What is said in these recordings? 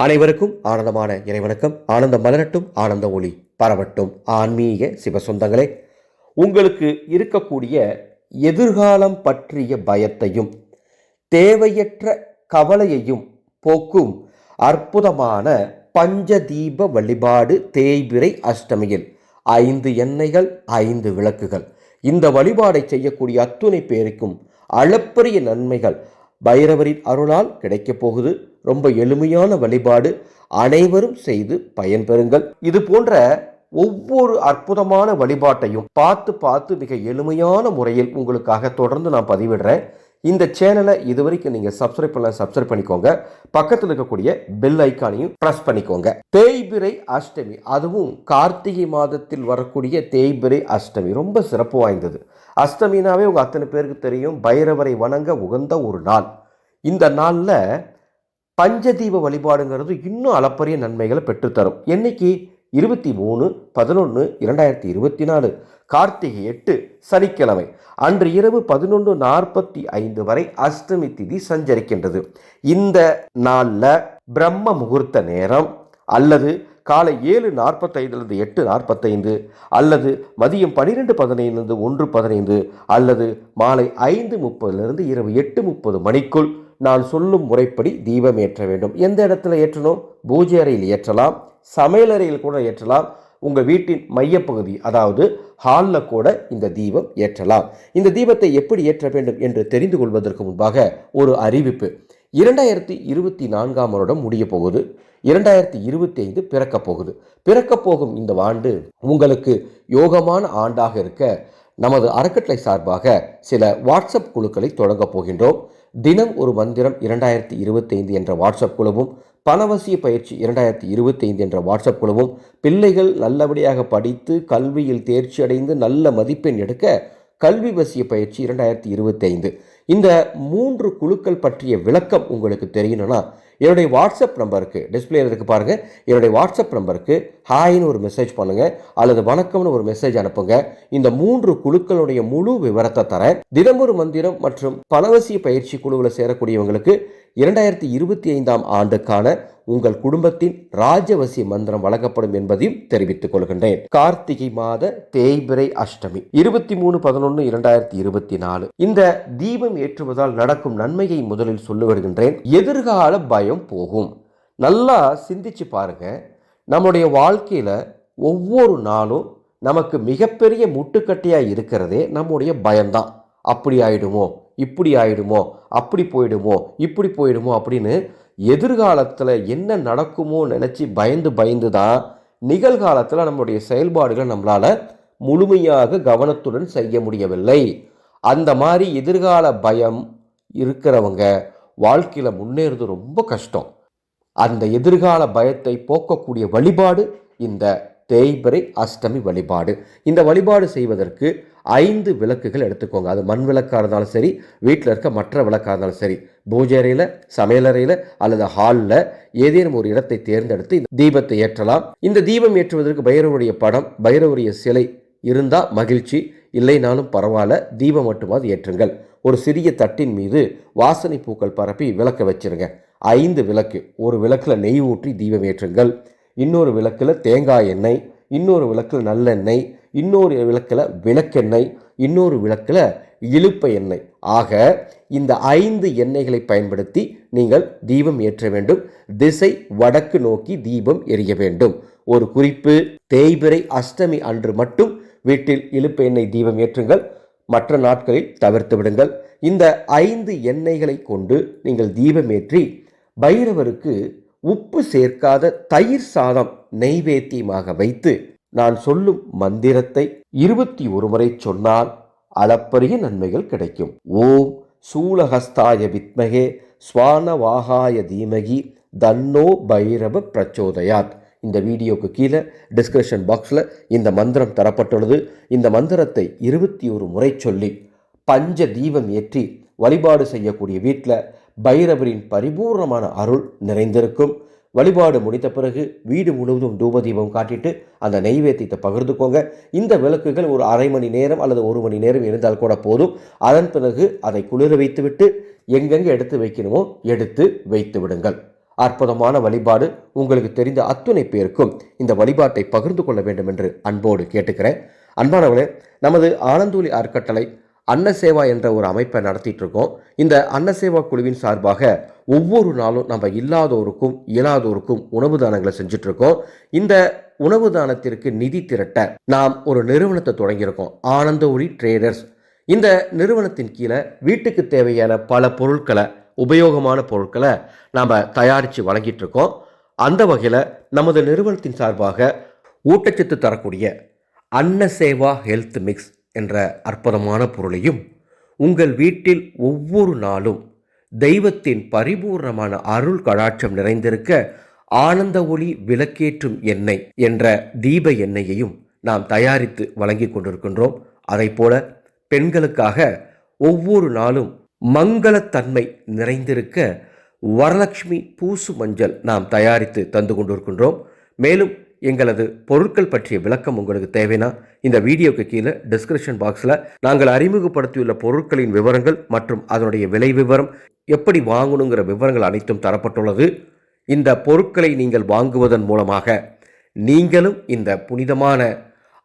அனைவருக்கும் ஆனந்தமான இறைவணக்கம். ஆனந்த மலரட்டும் ஆனந்த ஒளி பரவட்டும். ஆன்மீக சிவசொந்தங்களே உங்களுக்கு இருக்கக்கூடிய எதிர்காலம் பற்றிய பயத்தையும் தேவையற்ற கவலையையும் போக்கும் அற்புதமான பஞ்சதீப வழிபாடு தேய்பிரை அஷ்டமியில். ஐந்து எண்ணெய்கள் ஐந்து விளக்குகள். இந்த வழிபாடை செய்யக்கூடிய அத்துணை பேருக்கும் அளப்பரிய நன்மைகள் பைரவரின் அருளால் கிடைக்கப் போகுது. ரொம்ப எளிமையான வழிபாடு அனைவரும் செய்து பயன்பெறுங்கள். இது போன்ற ஒவ்வொரு அற்புதமான வழிபாட்டையும் பார்த்து பார்த்து மிக எளிமையான முறையில் உங்களுக்காக தொடர்ந்து நான் பதிவிடுறேன். இந்த சேனலை இதுவரைக்கும் நீங்கள் சப்ஸ்கிரைப் பண்ணலாம் சப்ஸ்கிரைப் பண்ணிக்கோங்க. பக்கத்தில் இருக்கக்கூடிய பெல் ஐக்கானையும் ப்ரெஸ் பண்ணிக்கோங்க. தேய்பிரை அஷ்டமி அதுவும் கார்த்திகை மாதத்தில் வரக்கூடிய தேய்பிரை அஷ்டமி ரொம்ப சிறப்பு வாய்ந்தது. அஷ்டமினாவே உங்கள் அத்தனை பேருக்கு தெரியும் பைரவரை வணங்க உகந்த ஒரு நாள். இந்த நாளில் பஞ்சதீப வழிபாடுங்கிறது இன்னும் அளப்பரிய நன்மைகளை பெற்றுத்தரும். என்னைக்கு இருபத்தி மூணு பதினொன்று இரண்டாயிரத்தி இருபத்தி நாலு கார்த்திகை எட்டு சனிக்கிழமை. அன்று இரவு பதினொன்று நாற்பத்தி ஐந்து வரை அஷ்டமி திதி சஞ்சரிக்கின்றது. இந்த நாளில் பிரம்ம முகூர்த்த நேரம் அல்லது காலை ஏழு நாற்பத்தைந்துலேருந்து எட்டு நாற்பத்தைந்து அல்லது மதியம் பன்னிரெண்டு பதினைந்துலேருந்து ஒன்று பதினைந்து அல்லது மாலை ஐந்து முப்பதுலேருந்து இரவு எட்டு முப்பது மணிக்குள் நான் சொல்லும் முறைப்படி தீபம் ஏற்ற வேண்டும். எந்த இடத்துல ஏற்றணும்? பூஜை அறையில் ஏற்றலாம். சமையலறையில் கூட ஏற்றலாம். உங்கள் வீட்டின் மையப்பகுதி அதாவது ஹாலில் கூட இந்த தீபம் ஏற்றலாம். இந்த தீபத்தை எப்படி ஏற்ற வேண்டும் என்று தெரிந்து கொள்வதற்கு முன்பாக ஒரு அறிவிப்பு. இரண்டாயிரத்தி இருபத்தி நான்காம் வருடம் முடிய போகுது. இரண்டாயிரத்தி இருபத்தி ஐந்து பிறக்கப் போகுது. பிறக்கப் போகும் இந்த ஆண்டு உங்களுக்கு யோகமான ஆண்டாக இருக்க நமது அறக்கட்டளை சார்பாக சில வாட்ஸ்அப் குழுக்களை தொடங்கப் போகின்றோம். தினம் ஒரு மந்திரம் இரண்டாயிரத்தி இருபத்தைந்து என்ற வாட்ஸ்அப் குழுவும் பணவசிய பயிற்சி இரண்டாயிரத்தி இருபத்தைந்து என்ற வாட்ஸ்அப் குழுவும் பிள்ளைகள் நல்லபடியாக படித்து கல்வியில் தேர்ச்சி அடைந்து நல்ல மதிப்பெண் எடுக்க கல்வி வசிய பயிற்சி இரண்டாயிரத்தி இருபத்தைந்து. இந்த மூன்று குழுக்கள் பற்றிய விளக்கம் உங்களுக்கு தெரியணும்னா என்னுடைய வாட்ஸ்அப் நம்பருக்கு டிஸ்பிளே இருக்கு பாருங்கள் என்னுடைய வாட்ஸ்அப் நம்பருக்கு ஹாய்னு ஒரு மெசேஜ் பண்ணுங்கள் அல்லது வணக்கம்னு ஒரு மெசேஜ் அனுப்புங்க. இந்த மூன்று குழுக்களுடைய முழு விவரத்தை தரேன். தினமொரு மந்திரம் மற்றும் பணவசிய பயிற்சி குழுவில் சேரக்கூடியவங்களுக்கு இரண்டாயிரத்தி இருபத்தி ஐந்தாம் ஆண்டுக்கான உங்கள் குடும்பத்தின் ராஜவசி மந்திரம் வழங்கப்படும் என்பதையும் தெரிவித்துக் கொள்கின்றேன். கார்த்திகை மாத தேய்பிரை அஷ்டமி இருபத்தி மூணு பதினொன்று இரண்டாயிரத்தி இருபத்தி நாலு. இந்த தீபம் ஏற்றுவதால் நடக்கும் நன்மையை முதலில் சொல்லி வருகின்றேன். எதிர்கால பயம் போகும். நல்லா சிந்திச்சு பாருங்க. நம்முடைய வாழ்க்கையில ஒவ்வொரு நாளும் நமக்கு மிகப்பெரிய முட்டுக்கட்டையாக இருக்கிறதே நம்முடைய பயம்தான். அப்படி ஆயிடுமோ இப்படி ஆயிடுமோ அப்படி போயிடுமோ இப்படி போயிடுமோ அப்படின்னு எதிர்காலத்தில் என்ன நடக்குமோ நினச்சி பயந்து பயந்து தான் நிகழ்காலத்தில் நம்முடைய செயல்பாடுகளை நம்மளால் முழுமையாக கவனத்துடன் செய்ய முடியவில்லை. அந்த மாதிரி எதிர்கால பயம் இருக்கிறவங்க வாழ்க்கையில் முன்னேறது ரொம்ப கஷ்டம். அந்த எதிர்கால பயத்தை போக்கக்கூடிய வழிபாடு இந்த தேய்பிறை அஷ்டமி வழிபாடு. இந்த வழிபாடு செய்வதற்கு ஐந்து விளக்குகள் எடுத்துக்கோங்க. அது மண் விளக்காக இருந்தாலும் சரி வீட்டில் இருக்க மற்ற விளக்காக இருந்தாலும் சரி பூஜை அறையில் சமையலறையில் அல்லது ஹாலில் ஏதேனும் ஒரு இடத்தை தேர்ந்தெடுத்து இந்த தீபத்தை ஏற்றலாம். இந்த தீபம் ஏற்றுவதற்கு பைரவருடைய படம் பைரவருடைய சிலை இருந்தால் மகிழ்ச்சி இல்லைனாலும் பரவாயில்ல தீபம் மட்டுமாவது ஏற்றுங்கள். ஒரு சிறிய தட்டின் மீது வாசனை பூக்கள் பரப்பி விளக்க வச்சிருங்க. ஐந்து விளக்கு ஒரு விளக்கில் நெய் ஊற்றி தீபம் ஏற்றுங்கள். இன்னொரு விளக்கில் தேங்காய் எண்ணெய் இன்னொரு விளக்கில் நல்லெண்ணெய் இன்னொரு விளக்கில் விளக்கெண்ணெய் இன்னொரு விளக்கில் இழுப்ப எண்ணெய். ஆக இந்த ஐந்து எண்ணெய்களை பயன்படுத்தி நீங்கள் தீபம் ஏற்ற வேண்டும். திசை வடக்கு நோக்கி தீபம் எரிய வேண்டும். ஒரு குறிப்பு தேய்பிரை அஷ்டமி அன்று மட்டும் வீட்டில் இழுப்ப எண்ணெய் தீபம் ஏற்றுங்கள். மற்ற நாட்களில் தவிர்த்து விடுங்கள். இந்த ஐந்து எண்ணெய்களை கொண்டு நீங்கள் தீபம் ஏற்றி பைரவருக்கு உப்பு சேர்க்காத தயிர் சாதம் நெய்வேத்தியமாக வைத்து நான் சொல்லும் மந்திரத்தை இருபத்தி ஒரு முறை சொன்னால் அளப்பரிய நன்மைகள் கிடைக்கும். ஓம் சூலஹஸ்தாய வித்மகே ஸ்வானவாகாய தீமகி தன்னோ பைரவ பிரச்சோதயாத். இந்த வீடியோக்கு கீழே டிஸ்கிரிப்ஷன் பாக்ஸில் இந்த மந்திரம் தரப்பட்டுள்ளது. இந்த மந்திரத்தை இருபத்தி ஒரு முறை சொல்லி பஞ்ச தீபம் ஏற்றி வழிபாடு செய்யக்கூடிய வீட்டில் பைரவரின் பரிபூர்ணமான அருள் நிறைந்திருக்கும். வழிபாடு முடித்த பிறகு வீடு முழுவதும் தூபதீபம் காட்டிட்டு அந்த நெய்வேத்தியத்தை பகிர்ந்துக்கோங்க. இந்த விளக்குகள் ஒரு அரை மணி நேரம் அல்லது ஒரு மணி நேரம் இருந்தால் கூட போதும். அதன் பிறகு அதை குளிர வைத்துவிட்டு எங்கெங்கே எடுத்து வைக்கணுமோ எடுத்து வைத்து விடுங்கள். அற்புதமான வழிபாடு உங்களுக்கு தெரிந்த அத்துணை பேருக்கும் இந்த வழிபாட்டை பகிர்ந்து கொள்ள வேண்டும் என்று அன்போடு கேட்டுக்கிறேன். அன்பானவர்களே நமது ஆனந்தூலி அறக்கட்டளை அன்னசேவா என்ற ஒரு அமைப்பை நடத்திட்டு இருக்கோம் இந்த அன்னசேவா குழுவின் சார்பாக ஒவ்வொரு நாளும் நம்ம இல்லாதோருக்கும் இயலாதோருக்கும் உணவு தானங்களை செஞ்சுட்டு இருக்கோம் இந்த உணவு தானத்திற்கு நிதி திரட்ட நாம் ஒரு நிறுவனத்தை தொடங்கியிருக்கோம். ஆனந்த ஒளி ட்ரேடர்ஸ். இந்த நிறுவனத்தின் கீழே வீட்டுக்கு தேவையான பல பொருட்களை உபயோகமான பொருட்களை நாம் தயாரித்து வழங்கிட்டு இருக்கோம் அந்த வகையில் நமது நிறுவனத்தின் சார்பாக ஊட்டச்சத்து தரக்கூடிய அன்னசேவா ஹெல்த் மிக்ஸ் என்ற அற்புதமான பொருளையும் உங்கள் வீட்டில் ஒவ்வொரு நாளும் தெய்வத்தின் பரிபூர்ணமான அருள் கடாட்சம் நிறைந்திருக்க ஆனந்த ஒளி விளக்கேற்றும் எண்ணெய் என்ற தீப எண்ணெயையும் நாம் தயாரித்து வழங்கி கொண்டிருக்கின்றோம். அதைப்போல பெண்களுக்காக ஒவ்வொரு நாளும் மங்களத்தன்மை நிறைந்திருக்க வரலட்சுமி பூசு மஞ்சள் நாம் தயாரித்து தந்து கொண்டிருக்கின்றோம். மேலும் எங்களது பொருட்கள் பற்றிய விளக்கம் உங்களுக்கு தேவைன்னா இந்த வீடியோக்கு கீழே டிஸ்கிரிப்ஷன் பாக்ஸில் நாங்கள் அறிமுகப்படுத்தியுள்ள பொருட்களின் விவரங்கள் மற்றும் அதனுடைய விலை விவரம் எப்படி வாங்கணுங்கிற விவரங்கள் அனைத்தும் தரப்பட்டுள்ளது. இந்த பொருட்களை நீங்கள் வாங்குவதன் மூலமாக நீங்களும் இந்த புனிதமான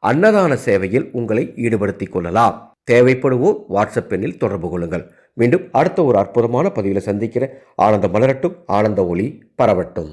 அன்னதான சேவையில் உங்களை ஈடுபடுத்திக் கொள்ளலாம். தேவைப்படுவோர் வாட்ஸ்அப் எண்ணில் தொடர்பு கொள்ளுங்கள். மீண்டும் அடுத்த ஒரு அற்புதமான பதிவில் சந்திக்கிற ஆனந்த மலரட்டும் ஆனந்த ஒளி பரவட்டும்.